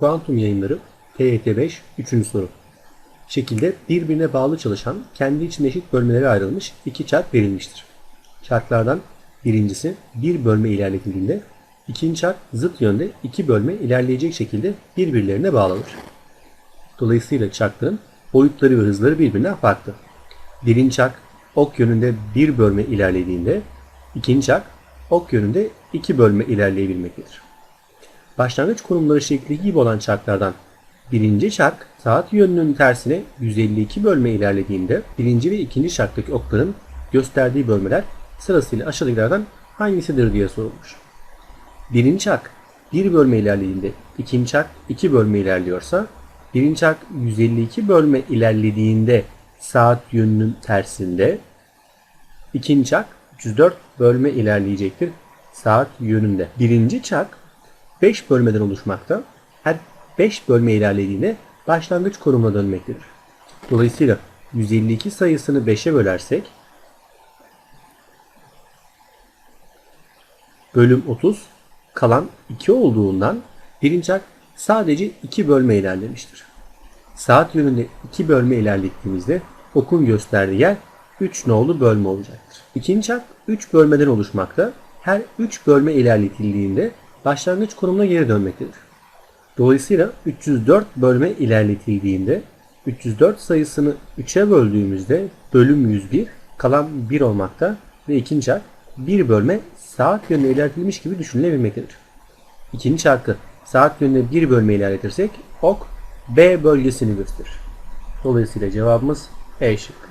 Kuantum yayınları TYT 5 3. soru. Şekilde birbirine bağlı çalışan kendi içinde eşit bölmelere ayrılmış iki çark verilmiştir. Çarklardan birincisi bir bölme ilerletildiğinde ikinci çark zıt yönde iki bölme ilerleyecek şekilde birbirlerine bağlanır. Dolayısıyla çarkların boyutları ve hızları birbirinden farklı. Birinci çark ok yönünde bir bölme ilerlediğinde ikinci çark ok yönünde iki bölme ilerleyebilmektedir. Başlangıç konumları şekli gibi olan çarklardan birinci çark saat yönünün tersine 152 bölme ilerlediğinde birinci ve ikinci çarktaki okların gösterdiği bölmeler sırasıyla aşağıdakilerden hangisidir diye sorulmuş. Birinci çark bir bölme ilerlediğinde ikinci çark iki bölme ilerliyorsa birinci çark 152 bölme ilerlediğinde saat yönünün tersinde ikinci çark 304 bölme ilerleyecektir saat yönünde. Birinci çark 5 bölmeden oluşmakta. Her 5 bölme ilerlediğinde başlangıç konumuna dönmektedir. Dolayısıyla 152 sayısını 5'e bölersek bölüm 30 kalan 2 olduğundan birinci çark sadece 2 bölme ilerlemiştir. Saat yönünde 2 bölme ilerlettiğimizde okun gösterdiği yer 3 nolu bölme olacaktır. İkinci çark 3 bölmeden oluşmakta. Her 3 bölme ilerletildiğinde başlangıç konumuna geri dönmektedir. Dolayısıyla 304 bölme ilerletildiğinde 304 sayısını 3'e böldüğümüzde bölüm 101 kalan 1 olmakta ve ikinci çark 1 bölme saat yönüne ilerletilmiş gibi düşünülebilmektedir. İkinci çarkı saat yönüne 1 bölme ilerletirsek ok B bölgesini gösterir. Dolayısıyla cevabımız E şıkkı.